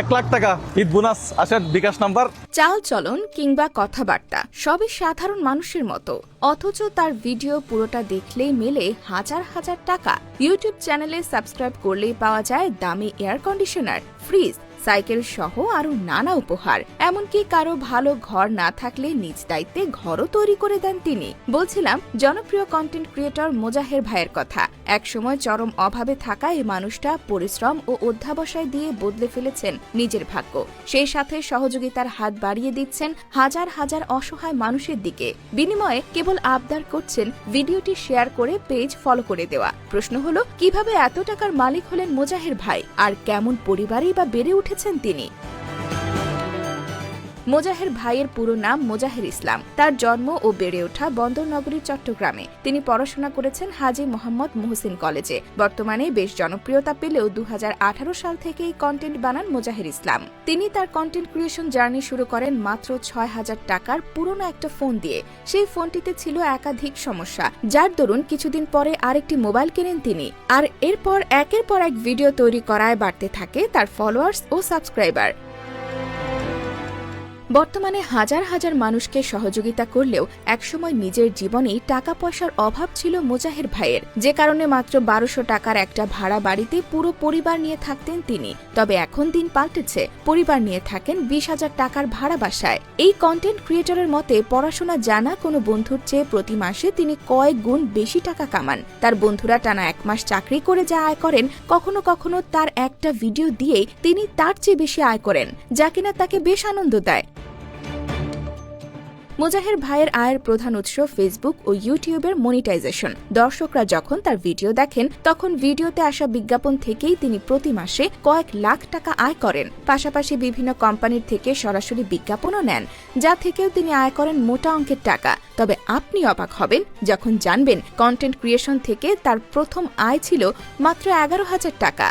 এক লাখ টাকা। ঈদ বোনাস, আসেন বিকাশ নাম্বার। চাল চলন কিংবা কথাবার্তা, সবই সাধারণ মানুষের মতো। অথচ তার ভিডিও পুরোটা দেখলেই মেলে হাজার হাজার টাকা। ইউটিউব চ্যানেলে সাবস্ক্রাইব করলেই পাওয়া যায় দামি এয়ার কন্ডিশনার, ফ্রিজ। সাইকেল সহ আরও নানা উপহার। এমনকি কারও ভালো ঘর না থাকলে নিজ দায়িত্বে ঘরও তৈরি করে দেন তিনি। বলছিলাম, জনপ্রিয় কন্টেন্ট ক্রিয়েটর মোজাহের ভাইয়ের কথা। একসময় চরম অভাবে থাকা এই মানুষটা পরিশ্রম ও অধ্যাবসায় দিয়ে বদলে ফেলেছেন নিজের ভাগ্য। সেই সাথে সহযোগিতার হাত বাড়িয়ে দিচ্ছেন হাজার হাজার অসহায় মানুষের দিকে। বিনিময়ে কেবল আবদার করছেন ভিডিওটি শেয়ার করে পেজ ফলো করে দেওয়া। প্রশ্ন হলো, কীভাবে এত টাকার মালিক হলেন মোজাহের ভাই? আর কেমন পরিবারেই বা বেড়ে উঠেছেন তিনি। মোজাহের ভাইয়ের পুরো নাম মোজাহের ইসলাম। তার জন্ম ও বেড়ে ওঠা বন্দরনগরী চট্টগ্রামে। তিনি পড়াশোনা করেছেন হাজি মোহাম্মদ মুহসিন কলেজে। বর্তমানে বেশ জনপ্রিয়তা পেলেও দুহাজার আঠারো সাল থেকেই কন্টেন্ট বানান মোজাহের ইসলাম। তিনি তার কন্টেন্ট ক্রিয়েশন জার্নি শুরু করেন মাত্র ছয় হাজার টাকার পুরনো একটা ফোন দিয়ে। সেই ফোনটিতে ছিল একাধিক সমস্যা, যার দরুন কিছুদিন পরে আরেকটি মোবাইল কেনেন তিনি। আর এরপর একের পর এক ভিডিও তৈরি করায় বাড়তে থাকে তার ফলোয়ার্স ও সাবস্ক্রাইবার। বর্তমানে হাজার হাজার মানুষকে সহযোগিতা করলেও একসময় নিজের জীবনেই টাকা পয়সার অভাব ছিল মোজাহের ভাইয়ের। যে কারণে মাত্র বারোশো টাকার একটা ভাড়া বাড়িতে পুরো পরিবার নিয়ে থাকতেন তিনি। তবে এখন দিন পাল্টেছে। পরিবার নিয়ে থাকেন বিশ হাজার টাকার ভাড়া বাসায়। এই কন্টেন্ট ক্রিয়েটরের মতে পড়াশোনা জানা কোনো বন্ধুর চেয়ে প্রতি মাসে তিনি কয়েক গুণ বেশি টাকা কামান। তার বন্ধুরা টানা এক মাস চাকরি করে যা আয় করেন, কখনো কখনো তার একটা ভিডিও দিয়েই তিনি তার চেয়ে বেশি আয় করেন, যা কিনা তাকে বেশ আনন্দ দেয়। মোজাহের ভাইয়ের আয়ের প্রধান উৎস ফেসবুক ও ইউটিউবের মনিটাইজেশন। দর্শকরা যখন তার ভিডিও দেখেন, তখন ভিডিওতে আসা বিজ্ঞাপন থেকেই তিনি প্রতি মাসে কয়েক লাখ টাকা আয় করেন। পাশাপাশি বিভিন্ন কোম্পানির থেকে সরাসরি বিজ্ঞাপনও নেন, যা থেকেও তিনি আয় করেন মোটা অঙ্কের টাকা। তবে আপনি অবাক হবেন যখন জানবেন কন্টেন্ট ক্রিয়েশন থেকে তার প্রথম আয় ছিল মাত্র এগারো হাজার টাকা।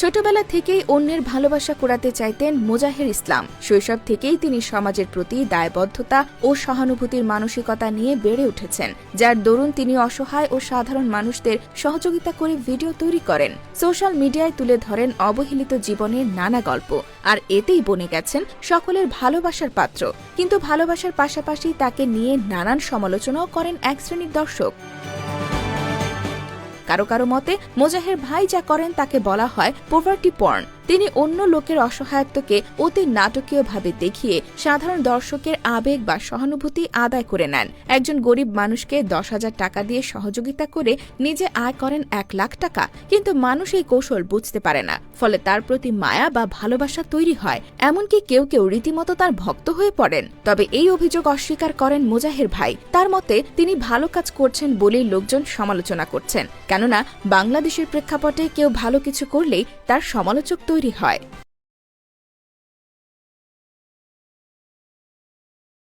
ছোটবেলা থেকেই অন্যের ভালোবাসা কুড়াতে চাইতেন মোজাহের ইসলাম। শৈশব থেকেই তিনি সমাজের প্রতি দায়বদ্ধতা ও সহানুভূতির মানসিকতা নিয়ে বেড়ে উঠেছেন, যার দরুন তিনি অসহায় ও সাধারণ মানুষদের সহযোগিতা করে ভিডিও তৈরি করেন। সোশ্যাল মিডিয়ায় তুলে ধরেন অবহেলিত জীবনের নানা গল্প, আর এতেই বনে গেছেন সকলের ভালোবাসার পাত্র। কিন্তু ভালোবাসার পাশাপাশি তাকে নিয়ে নানান সমালোচনাও করেন এক শ্রেণির দর্শক। কারও কারও মতে মোজাহের ভাই যা করেন তাকে বলা হয় পোভার্টি পর্ন তিনি অন্য লোকের অসহায়ত্বকে অতি নাটকীয়ভাবে দেখিয়ে সাধারণ দর্শকের আবেগ বা সহানুভূতি আদায় করে নেন। একজন গরিব মানুষকে দশ হাজার টাকা দিয়ে সহযোগিতা করে নিজে আয় করেন এক লাখ টাকা, কিন্তু মানুষ এই কৌশল বুঝতে পারে না, ফলে তার প্রতি মায়া বা ভালোবাসা তৈরি হয়, এমনকি কেউ কেউ রীতিমতো তার ভক্ত হয়ে পড়েন। তবে এই অভিযোগ অস্বীকার করেন মোজাহের ভাই। তার মতে, তিনি ভালো কাজ করছেন বলেই লোকজন সমালোচনা করছেন। কেননা, বাংলাদেশের প্রেক্ষাপটে কেউ ভালো কিছু করলেই তার সমালোচক তৈরি হয়।